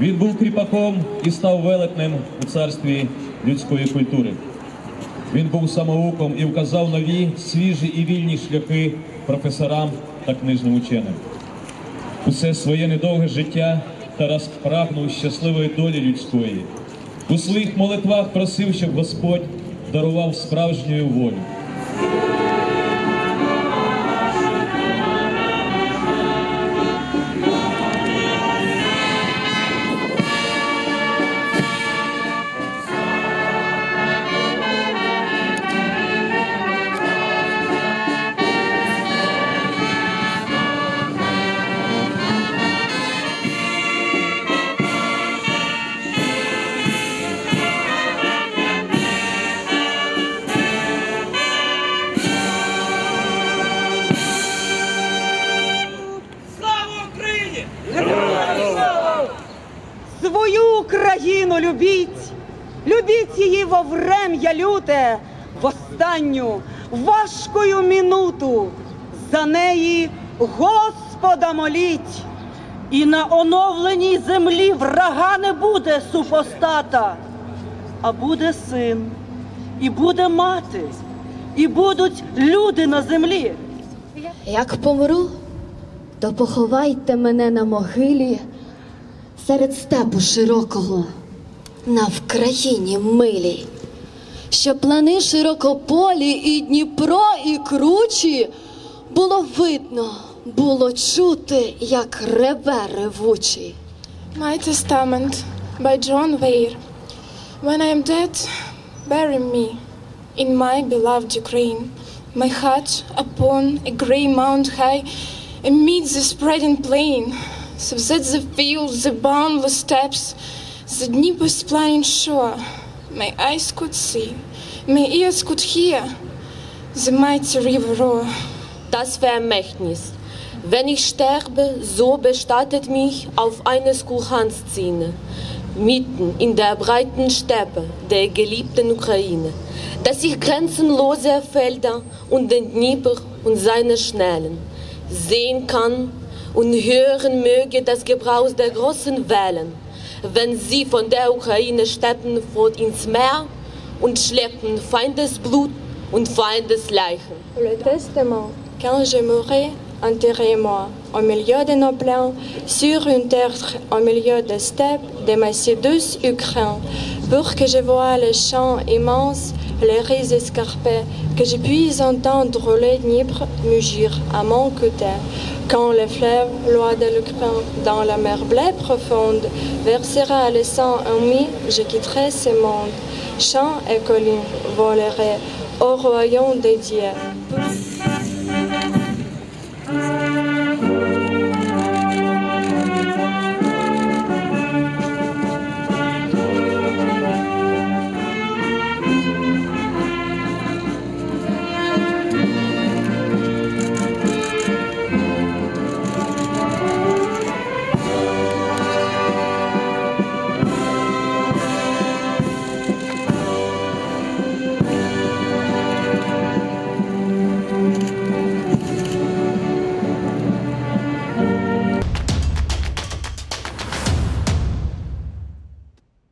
Він був кріпаком і став велетнем у царстві людської культури. Він був самоуком і вказав нові, свіжі і вільні шляхи професорам та книжним ученим. Усе своє недовге життя Тарас прагнув щасливої долі людської. У своїх молитвах просив, щоб Господь дарував справжню волю. Свою Україну любіть, любіть її во врем'я люте, в останню важкою минуту. За неї Господа моліть. І на оновленій землі врага не буде супостата, а буде син, і буде мати, і будуть люди на землі. Як помру, то поховайте мене на могилі серед степу широкого, на Вкраїні милій, щоб плани широкополі і Дніпро, і кручі було видно, було чути, як реве ревучий. My Testament by John Weir. When I am dead, bury me in my beloved Ukraine, my hut upon a grey mount high amid the spreading plain, so that the fields, the boundless steppes, the Dnieper's planning shore, my eyes could see, my ears could hear the mighty river roar. Das Vermächtnis. Wenn ich sterbe, so bestattet mich auf eines Kuchans mitten in der breiten Steppe der geliebten Ukraine, dass ich grenzenlose Felder und den Dnieper und seine Schnellen sehen kann und hören möge das Gebraus der großen Wellen, wenn sie von der Ukraine steppen fort ins Meer und schleppen Feindesblut und Feindesleichen. Le testament, quand je mourrai, enterrez-moi au milieu de nos plains, sur une terre au milieu des steppes de ma si douce Ukraine, pour que je voie les champs immenses, les riz escarpés, que je puisse entendre le Dniepr mugir à mon côté. Quand le fleuve, loi de l'Ukraine, dans la mer bleue profonde, versera le sang humide, je quitterai ce monde. Champs et collines voleraient au royaume des dieux.